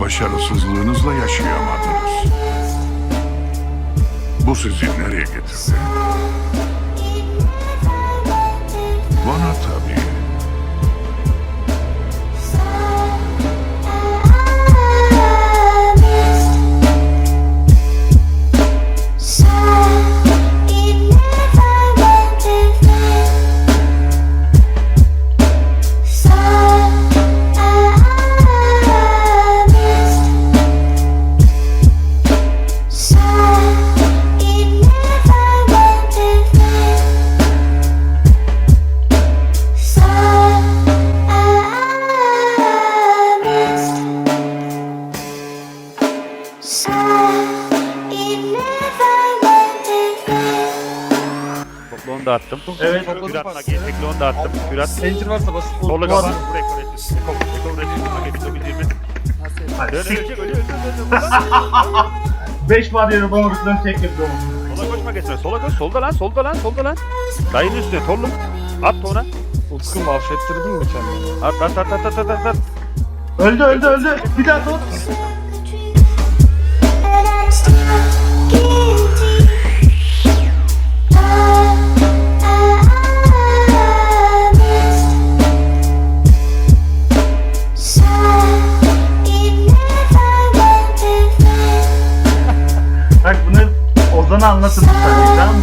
başarısızlığınızla yaşayamadınız. Bu sizi nereye getirdi? Toplu onu da attım. Evet. Kürat'la gelecekli onu da attım. Kürat. Zincir varsa basın. Sola kapat. Buraya koreksiz. Eko. Eko üretim. Eko 1920. Dön ölecek ölüyor. Dön dön dön. 5 vadeli doğrultudan tek yapıyorum. Sola koşma geçme. Sola koş. Solda lan. Solda lan. Solda lan. Dayın üstüne. Tollum. At ona. Utkum affettirdin mi kendini? At at at at at at at. Öldü öldü öldü. Bir daha tut. Anlatın lütfen tamam mı?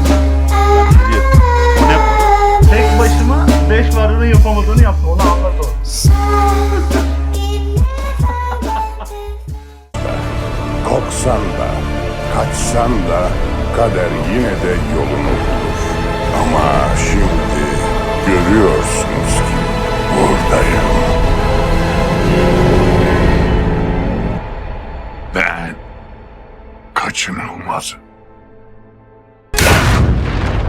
O ne? Tek başıma 5 varlığının yapamadığını yaptım. Onu anlat o. Korksan da, kaçsan da kader yine de yolunu bulur. Ama şimdi görüyorsunuz ki buradayım. Ben kaçınılmazım.